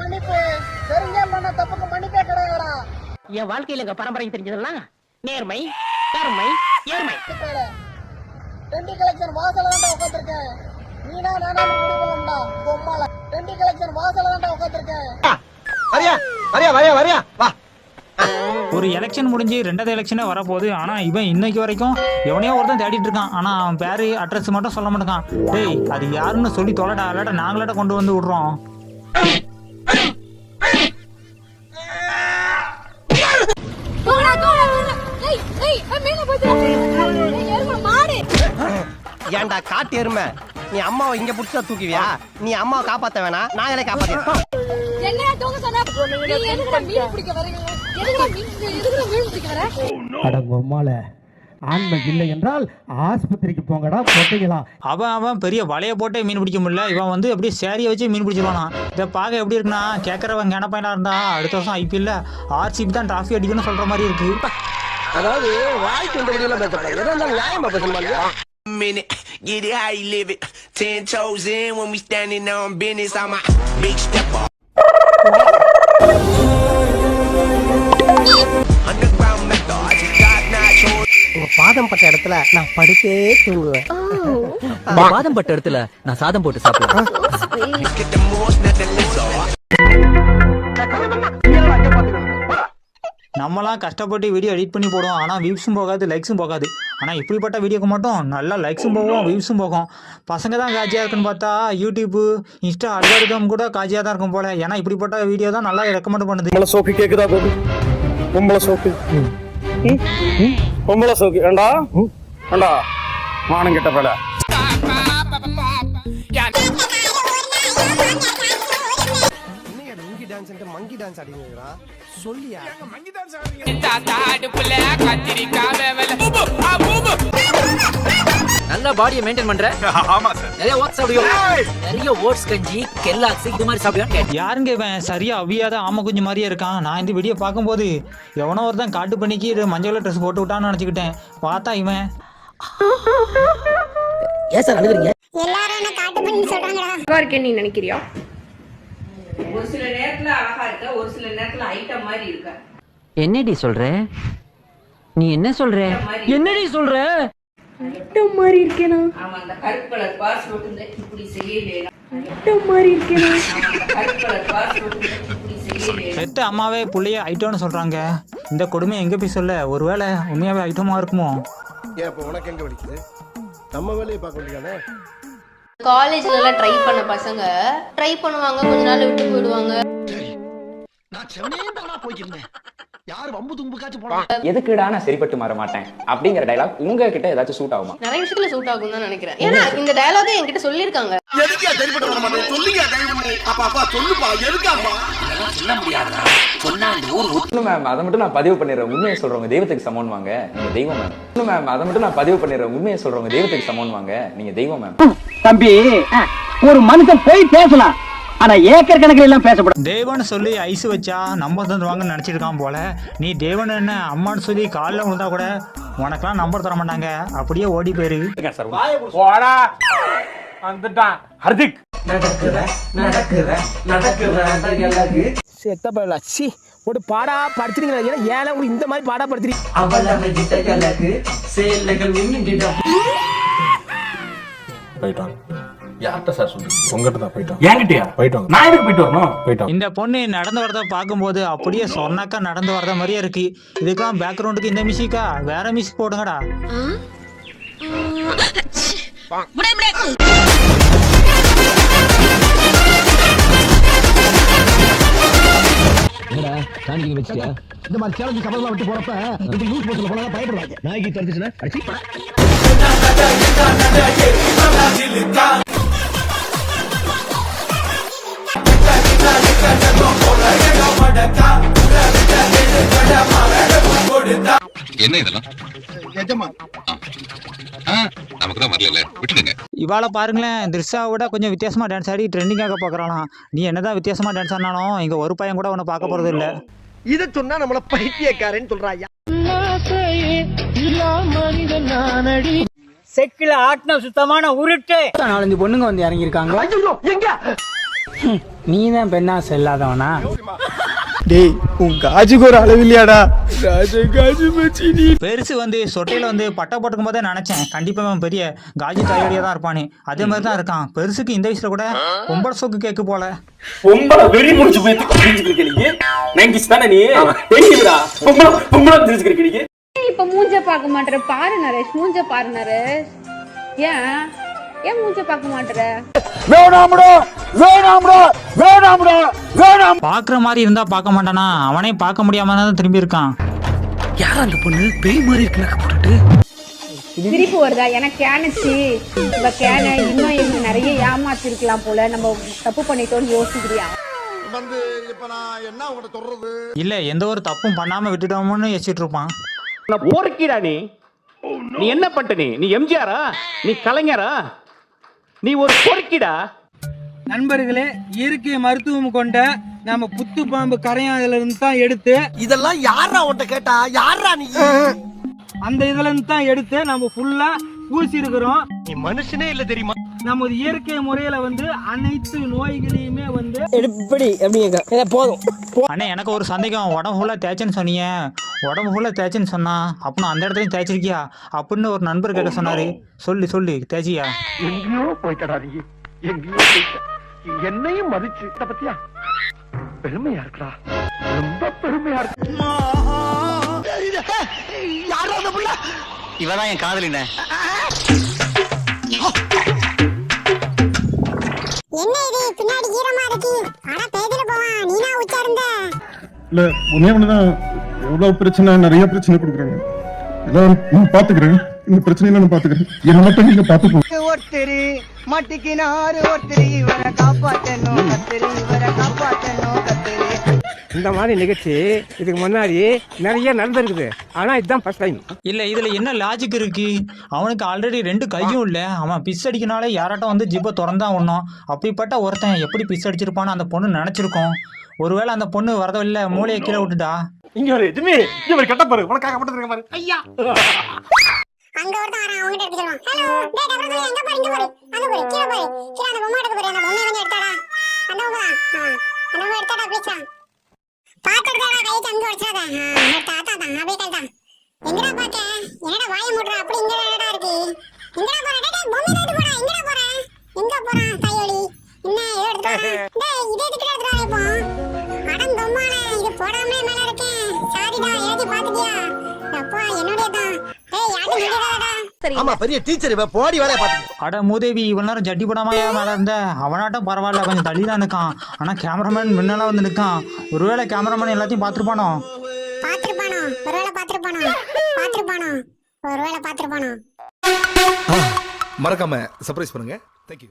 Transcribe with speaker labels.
Speaker 1: மன்னிப்பு. தெரிஞ்ச பண்ண தப்புக்கு மன்னிப்பே கிடையாதுடா.
Speaker 2: என் வாழ்க்கையில எங்க பரம்பரை தெரிஞ்சதெல்லாம் நேர்மை கருமை ஏர்மை
Speaker 1: டெண்டி கலெக்ஷன் வாசல்ல தான்டா உட்காந்துருக்கேன் நீனா நானா முடிவுண்டா பொம்மால. டெண்டி கலெக்ஷன் வாசல்ல தான்டா உட்காந்துருக்கேன்
Speaker 3: வரியா வரியா வரியா வரியா வா.
Speaker 4: ஒரு எலெக்ஷன் முடிஞ்சு ரெண்டாவது எலெக்ஷனே வரப்போகுது. ஆனால் இவன் இன்னைக்கு வரைக்கும் எவனையோ ஒருத்தன் தேடிட்டு இருக்கான். ஆனால் அவன் பேரு அட்ரஸ் மட்டும் சொல்ல மாட்டேங்கான். டேய் அது யாருன்னு சொல்லி தொலைடா. இல்லாட்டா நாங்களாட்ட கொண்டு வந்து விடுறோம்.
Speaker 3: ஏன்டா காட்டு எருமை? நீ அம்மாவை இங்க புடிச்சா தூக்குவியா? நீ அம்மாவை காப்பாத்த வேணாம். நாங்களே
Speaker 5: சொன்னா? நீ மீன் பிடிக்க வரீங்க? மீன் பிடிக்க வர?
Speaker 6: அடங்கொம்மால ஆண்மை இல்லை என்றால் ஆஸ்பத்திரிக்கு போங்கடா பொட்டைகளா?
Speaker 4: அவன் அவன் பெரிய வலையை போட்டே மீன் பிடிக்க முடியல. இவன் வந்து அப்படியே சேரியை வச்சு மீன் பிடிச்சிருவானா. இதை பார்க்க எப்படி இருக்குன்னா கேட்குறவன் கெனப்பையனா இருந்தா அடுத்த வருஷம் ஐபிஎல்ல ஆர்சிபி தான் டிராஃபி அடிக்கணும்னு சொல்ற மாதிரி இருக்கு.
Speaker 3: அதாவது வாய்க்கு பேசப்படாது எதா இருந்தாலும் நியாயமா.
Speaker 7: Get it how you live it. Ten toes in when we standing on business. I'm a big stepper.
Speaker 3: பாதம் பட்ட இடத்துல நான் படுத்தே தூங்குவேன்
Speaker 8: பாதம் பட்ட இடத்துல நான் சாதம் போட்டு சாப்பிடுவேன்
Speaker 4: நம்மலாம் கஷ்டப்பட்டு வீடியோ எடிட் பண்ணி போடுவோம். ஆனால் வியூஸும் போகாது லைக்ஸும் போகாது. ஆனால் இப்படிப்பட்ட வீடியோக்கு மட்டும் நல்லா லைக்ஸும் போகும் வியூஸும் போகும். பசங்க தான் காஜியாக இருக்குன்னு பார்த்தா யூடியூப்பு இன்ஸ்டா அல்காரிதம் கூட காஜியாக தான் இருக்கும் போல. ஏன்னா இப்படிப்பட்ட வீடியோ தான் நல்லா ரெக்கமெண்ட் பண்ணுது.
Speaker 9: பொம்பளை சோக்கு கேக்குதா பாபு பொம்பளை சோக்கு. பொம்பளை சோக்கு. ஏண்டா? ஏண்டா? மானம் கெட்ட பல
Speaker 3: என்னையா லுங்கி டான்ஸ் மங்கி டான்ஸ் சொல்லியா?
Speaker 8: நல்லா பாடியை மெயின்டைன் பண்ற? நிறைய ஓட்ஸ் சாப்பிடுவோம் நிறைய ஓட்ஸ் கஞ்சி கெல்லாக்ஸ் இது மாதிரி சாப்பிடுவேன்
Speaker 4: யாருங்க இவன்? சரியா அவியாத ஆம குஞ்சு மாதிரியே இருக்கான். நான் இந்த வீடியோ பார்க்கும்போது எவனோ ஒருத்தன் காட்டு பண்ணிக்கு மஞ்சள் ட்ரெஸ் போட்டு விட்டான்னு நினச்சிக்கிட்டேன். பார்த்தா இவன்.
Speaker 8: ஏன் சார் அழுகுறீங்க?
Speaker 5: எல்லாரும் என்ன காட்டு பண்ணி சொல்றாங்கடா.
Speaker 10: நீ நினைக்கிறியா?
Speaker 11: ஒரு சில நேரத்துல அழகா இருக்க ஒரு சில நேரத்துல ஐட்டம் மாதிரி இருக்க.
Speaker 8: என்னடி சொல்ற? நீ என்ன சொல்ற? என்னடி சொல்ற?
Speaker 10: ஐட்டம் மாதிரி இருக்கேனா?
Speaker 11: ஆமா அந்த கருப்பு கலர் பாஸ் போட்டு இப்படி செய்யலையா
Speaker 10: ஐட்டம் மாதிரி இருக்கேனா?
Speaker 11: அந்த கருப்பு கலர் பாஸ் போட்டு இப்படி செய்யலையா
Speaker 4: பெத்த அம்மாவே புள்ளைய ஐட்டம்னு சொல்கிறாங்க இந்த கொடுமை எங்கே போய் சொல்ல? ஒருவேளை உண்மையாகவே ஐட்டமாக இருக்குமோ?
Speaker 3: ஏன் இப்போ உனக்கு எங்க வலிக்குது? நம்ம வேலையை பார்க்க வேண்டியதானே?
Speaker 5: காலேஜ்ல எல்லாம் ட்ரை பண்ண பசங்க. ட்ரை பண்ணுவாங்க கொஞ்ச நாள் விட்டு போயிடுவாங்க.
Speaker 3: நான் செவனே யார் வம்பு தும்புக்காச்சும் போனா
Speaker 12: எதுக்குடா நான் சரிப்பட்டு மாற மாட்டேன்? அப்படிங்கிற டைலாக் உங்ககிட்ட ஏதாச்சும் சூட் ஆகுமா?
Speaker 5: நிறைய விஷயத்துல சூட் ஆகும் தான் நினைக்கிறேன். ஏன்னா இந்த டயலாக என்கிட்ட சொல்லியிருக்காங்க.
Speaker 3: எதுக்கா சரிப்பட்டு வர மாட்டேன்? சொல்லுங்க தயவு பண்ணி. அப்பா அப்பா சொல்லுப்பா. எதுக்காப்பா
Speaker 12: இன்னும் மேம் அதை மட்டும் நான் பதிவு பண்ணிடுறேன். உண்மையை சொல்றவங்க தெய்வத்துக்கு சமம் வாங்க. நீங்க தெய்வம் மேம் அதை மட்டும் நான் பதிவு பண்ணிடுறேன். உண்மையை சொல்றவங்க தெய்வத்துக்கு சமம் வாங்க. நீங்க தெய்வம் மேம்
Speaker 8: தம்பி ஒரு மனுஷன் போய் பேசலாம். ஆனா ஏக்கர் கணக்கில் எல்லாம் பேசப்படாது.
Speaker 4: தேவன் சொல்லி ஐஸ் வச்சா நம்பர் தந்துருவாங்கன்னு நினச்சிருக்கான் போல. நீ தேவன் என்ன அம்மான்னு சொல்லி காலில் விழுந்தா கூட உனக்கெல்லாம் நம்பர் தர மாட்டாங்க. அப்படியே ஓடி போயிரு.
Speaker 9: வந்துட்டான். ஹர்திக்.
Speaker 3: செத்த பயில சி ஒரு பாடா படுத்துறீங்களா ஏன்னா ஏன்னா உங்களுக்கு இந்த மாதிரி பாடா படுத்துறீங்க
Speaker 9: போயிட்டான் யார்கிட்ட சார் சொல்லு உங்ககிட்ட தான் போயிட்டான் என்கிட்டயா? போயிட்டாங்க நான் எதுக்கு போயிட்டு வரணும்? போயிட்டான்
Speaker 4: இந்த பொண்ணு நடந்து வரத பார்க்கும்போது அப்படியே சொன்னாக்கா நடந்து வரத மாதிரியே இருக்கு. இதுக்கெல்லாம் பேக்ரவுண்டுக்கு இந்த மியூசிக்கா வேற மியூசிக் போடுங்கடா.
Speaker 6: இந்த மாதிரி சேலஞ்சு கபலாம் விட்டு போறப்ப இப்ப யூஸ் பஸ்ல போனா பயப்படுவாங்க. நாய்க்கு தடுத்துச்சுன்னா
Speaker 7: என்ன இதெல்லாம்? நமக்கு தான் வரல விட்டுடுங்க.
Speaker 4: இவாளை பாருங்களேன் திரிஷாவை விட கொஞ்சம் வித்தியாசமா டான்ஸ் ஆடி ட்ரெண்டிங்காக பார்க்குறாளாம் நீ என்னதான் வித்தியாசமா டான்ஸ் ஆனாலும் இங்க ஒரு பையன் கூட உன்னை பார்க்க போறது இல்ல.
Speaker 3: இத சொன்னா நம்மள பைத்தியக்காரன்னு சொல்றாயா?
Speaker 8: செக்கில ஆட்டின சுத்தமான உருட்டு. நாலஞ்சு பொண்ணுங்க வந்து இறங்கி இருக்காங்க
Speaker 3: நீ தான் பெண்ணா செல்லாதவனா?
Speaker 6: டேய் உன் காஜுக்கு ஒரு அளவு இல்லையாடா?
Speaker 4: பெருசு வந்து சொட்டையில் வந்து பட்டை போட்டுக்கும் போதே நினச்சேன். கண்டிப்பாக அவன் பெரிய காஜி தாயோடியாக தான் இருப்பானே அதே மாதிரி தான் இருக்கான். பெருசுக்கு இந்த வயசில் கூட பொம்பளை சோக்கு கேக்கு போல.
Speaker 9: பொம்பளை வெறி முடிச்சு போய் தெரிஞ்சுக்கிற நீ. நைன்டிஸ் தானே நீ? தெரியுதுடா பொம்பளை பொம்பளை தெரிஞ்சுக்கிற நீ.
Speaker 5: இப்ப மூஞ்ச பார்க்க மாட்டேற. பாரு நரேஷ் மூஞ்ச பாரு நரேஷ். ஏன்? ஏன் மூஞ்ச பார்க்க மாட்டேற?
Speaker 4: பார்க்குற மாதிரி இருந்தால் பார்க்க மாட்டானா? அவனே பார்க்க முடியாம தான் திரும்பி இருக்கான்.
Speaker 8: யார் அந்த பொண்ணு? பேய் மாதிரி இருக்கு நக்கை போட்டுட்டு.
Speaker 5: சிரிப்பு வருதா? எனக்கு கேனுச்சு இந்த கேனை இன்னும் எங்க நிறைய ஏமாத்திருக்கலாம் போல. நம்ம தப்பு பண்ணிட்டோம்னு யோசிக்கிறியா?
Speaker 1: வந்து இப்ப நான் என்ன உங்கள்கிட்ட சொல்றது?
Speaker 4: இல்லை எந்த ஒரு தப்பும் பண்ணாமல் விட்டுட்டோமோன்னு யோசிச்சுட்டு இருப்பான்.
Speaker 3: போர்க்கிடா நீ. நீ என்ன பண்ணிட்ட நீ? நீ எம்ஜிஆரா? நீ கலைஞரா? நீ ஒரு பொறுக்கிடா. நண்பர்களே இயற்கை மருத்துவம் கொண்ட நம்ம புத்து பாம்பு கரையாதுல இருந்து தான் எடுத்து
Speaker 1: இதெல்லாம் யாரா உன்கிட்ட கேட்டா? யாரா நீ?
Speaker 3: அந்த இதுல இருந்து தான் எடுத்து நம்ம ஃபுல்லா பூசி இருக்கிறோம்
Speaker 6: நீ மனுஷனே இல்ல தெரியுமா?
Speaker 3: நமது இயற்கை முறையில வந்து அனைத்து நோய்களையுமே வந்து
Speaker 2: எப்படி எப்படி போதும்.
Speaker 4: அண்ணே எனக்கு ஒரு சந்தேகம். உடம்பு ஃபுல்லாக தேய்ச்சேன்னு சொன்னீங்க. உடம்பு ஃபுல்லாக தேய்ச்சேன்னு சொன்னா அப்போ அந்த இடத்துலையும் தேய்ச்சிருக்கியா? அப்படின்னு ஒரு நண்பர் கேட்க சொன்னாரு. சொல்லு சொல்லு தேய்ச்சியா?
Speaker 6: எங்கேயோ நீ எங்கேயோ என்னையும் மதிச்சு. பத்தியா? பெருமையா இருக்குடா. ரொம்ப பெருமையா இருக்கு.
Speaker 8: இவதான் என் காதலின.
Speaker 5: என்ன இது? பின்னாடி ஈரமா இருக்கு. ஆனா பேதில போவான். நீனா உச்சார்ந்த
Speaker 9: இல்ல ஒன்னே ஒண்ணுதான் எவ்வளவு பிரச்சனை நிறைய பிரச்சனை கொடுக்குறாங்க. இதான் நான் பாத்துக்கிறேன். இந்த பிரச்சனையில நான் பாத்துக்கிறேன். என்ன மட்டும் நீங்க பாத்துக்கோ
Speaker 1: ஒருத்தரு மாட்டிக்கினாரு ஒருத்தரு. இவரை காப்பாத்தணும் கத்திரி. இவரை காப்பாத்தணும்.
Speaker 3: இந்த மாதிரி நிகழ்ச்சி இதுக்கு முன்னாடி நிறைய நடந்திருக்குது. ஆனா இதுதான் ஃபர்ஸ்ட் டைம்
Speaker 4: இல்லை இதில் என்ன லாஜிக் இருக்கு? அவனுக்கு ஆல்ரெடி ரெண்டு கையும் இல்லை. அவன் பிஸ் அடிக்கனாலே யாராட்டம் வந்து ஜிப்பை திறந்தா ஒன்றும் அப்படிப்பட்ட ஒருத்தன் எப்படி பிஸ் அடிச்சிருப்பான்னு அந்த பொண்ணு நினச்சிருக்கோம். ஒருவேளை அந்த பொண்ணு வரதில்லை மூளையை கீழே விட்டுட்டா?
Speaker 9: இங்க ஒரு எதுவுமே இங்க ஒரு கட்ட பாரு. உனக்காக மட்டும் இருக்க பாரு. ஐயா.
Speaker 5: அங்க ஒருத்தன் வரான் அவங்கிட்ட எடுத்து சொல்லுவான். ஹலோ டேய் டபுள் சொல்லி எங்க பாரு இங்க பாரு. அங்க பாரு கீழ பாரு. கீழ அந்த பொம்மை எடுக்க பாரு அந்த கொஞ்சம் எடுத்தாடா அந்த பொம்மை அந்த பொம்மை எடுத்தாடா ப்ளீஸ் அங்க வச்சாத ஆத்தா தான் அப்படியே கழட்டா எங்கடா பாக்க என்னடா வாய மூடுற? அப்படி இங்க என்னடா இருக்கு. எங்கடா போற. டேய் டேய், பொம்மை எடுத்து போடா. எங்கடா போற? எங்க போறான் கையோலி என்ன ஏதோ எடுத்து வரேன். டேய் இதே எடுத்து
Speaker 1: ஆமா பெரிய டீச்சர் இவ போடி வேலைய பாத்து
Speaker 4: அட மூதேவி இவ்வளோ நேரம் ஜட்டி போடாமையா மேலே இருந்த அவனாட்டம் பரவாயில்ல கொஞ்சம் தள்ளி தான் நிற்கான் ஆனால் கேமராமேன் முன்னெல்லாம் வந்து நிற்கான். ஒருவேளை கேமராமேன் எல்லாத்தையும் பார்த்துருப்பானோ?
Speaker 5: பாத்திருப்பானோ ஒருவேளை பாத்திருப்பானோ பாத்திருப்பானோ ஒருவேளை பாத்திருப்பானோ
Speaker 6: மறக்காம சர்ப்ரைஸ் பண்ணுங்க. தேங்க்யூ